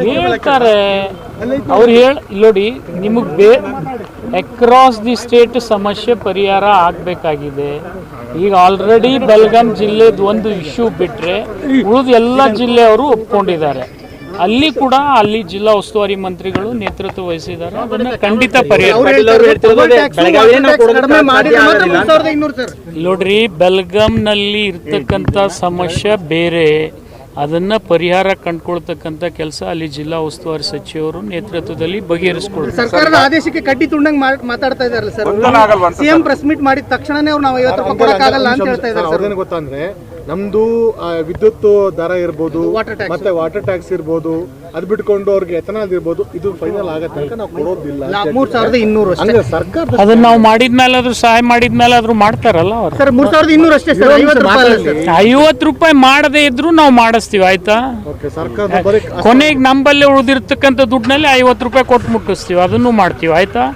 ಹೇಳ್ತಾರೆ. ಅವ್ರು ಹೇಳ ನೋಡಿ ನಿಮಗೆ ಬೇ ಅಕ್ರಾಸ್ ದಿ ಸ್ಟೇಟ್ ಸಮಸ್ಯೆ ಪರಿಹಾರ ಆಗಬೇಕಾಗಿದೆ. ಈಗ ಆಲ್ರೆಡಿ ಬೆಲ್ಗಾಂ ಜಿಲ್ಲೆದು ಒಂದು ಇಶ್ಯೂ ಬಿಟ್ಟರೆ ಉಳಿದ ಎಲ್ಲ ಜಿಲ್ಲೆಯವರು ಒಪ್ಕೊಂಡಿದ್ದಾರೆ. ಅಲ್ಲಿ ಕೂಡ ಅಲ್ಲಿ ಜಿಲ್ಲಾ ಉಸ್ತುವಾರಿ ಮಂತ್ರಿಗಳು ನೇತೃತ್ವ ವಹಿಸಿದ್ದಾರೆ. ಅದನ್ನ ಖಂಡಿತ ಪರಿಹಾರ ನೋಡ್ರಿ ಬೆಲ್ಗಾಂನಲ್ಲಿ ಇರ್ತಕ್ಕಂಥ ಸಮಸ್ಯೆ ಬೇರೆ. ಅದನ್ನ ಪರಿಹಾರ ಕಂಡುಕೊಳ್ತಕ್ಕಂಥ ಕೆಲಸ ಅಲ್ಲಿ ಜಿಲ್ಲಾ ಉಸ್ತುವಾರಿ ಸಚಿವರು ನೇತೃತ್ವದಲ್ಲಿ ಬಗೆಹರಿಸಿಕೊಳ್ತಾರೆ ಸರ್ಕಾರದ ಆದೇಶಕ್ಕೆ ಕಡ್ಡಿ ತುಂಡಂಗ್ ಮಾತಾಡ್ತಾ ಇದಾರಲ್ಲ ಸರ್. ಸಿಎಂ ಪ್ರೆಸ್ ಮೀಟ್ ಮಾಡಿದ ತಕ್ಷಣನೇ ಅವ್ರು ನಾವು ಐವತ್ತು ರೂಪಾಯಿ ಕೊಡಕ್ಕಾಗಲ್ಲ ಅಂತ ಹೇಳ್ತಾ ಇದ್ದಾರೆ ಗೊತ್ತಂದ್ರೆ ನಮ್ದು ವಿದ್ಯುತ್ ದರ ಇರ್ಬೋದು ಮತ್ತೆ ವಾಟರ್ ಟ್ಯಾಕ್ಸ್ ಇರ್ಬೋದು ಅದ್ ಬಿಟ್ಕೊಂಡು ಅವ್ರಿಗೆ ಎಥನಾಲ್ ಇರ್ಬೋದು ಇದು ಫೈನಲ್ ಆಗತ್ತೆ ತನಕ ನಾವು ಕೊಡೋದಿಲ್ಲ ಅಂತ ಮೂರ್ ಸಾವಿರದ ಇನ್ನೂರು ಹಂಗೆ ಸರ್ಕಾರದ ಅದನ್ನ ನಾವು ಮಾಡಿದ್ಮೇಲೆ ಆದ್ರೂ ಸಹಾಯ ಮಾಡಿದ್ಮೇಲೆ ಆದ್ರೂ ಮಾಡ್ತಾರಲ್ಲ ಅವ್ರು. ಸರ್ ಮೂರ್ ಸಾವಿರದ ಇನ್ನೂರು ಅಷ್ಟೇ ಸರ್ ಐವತ್ತು ರೂಪಾಯಿ ಐವತ್ತು ರೂಪಾಯಿ ಮಾಡದೇ ಇದ್ರು ನಾವು ಮಾಡಿಸ್ತೀವಿ ಆಯ್ತಾ? ಓಕೆ ಸರ್ಕಾರದ ಬರೀ ಕೊನೆಗೆ ನಂಬಲ್ಲಿ ಉಳಿದಿರ್ತಕ್ಕಂಥ ದುಡ್ಡಿನಲ್ಲಿ ಐವತ್ತು ರೂಪಾಯಿ ಕೊಟ್ಟು ಮುಟ್ಟಿಸ್ತೀವಿ ಅದನ್ನು ಮಾಡ್ತೀವಿ ಆಯ್ತಾ?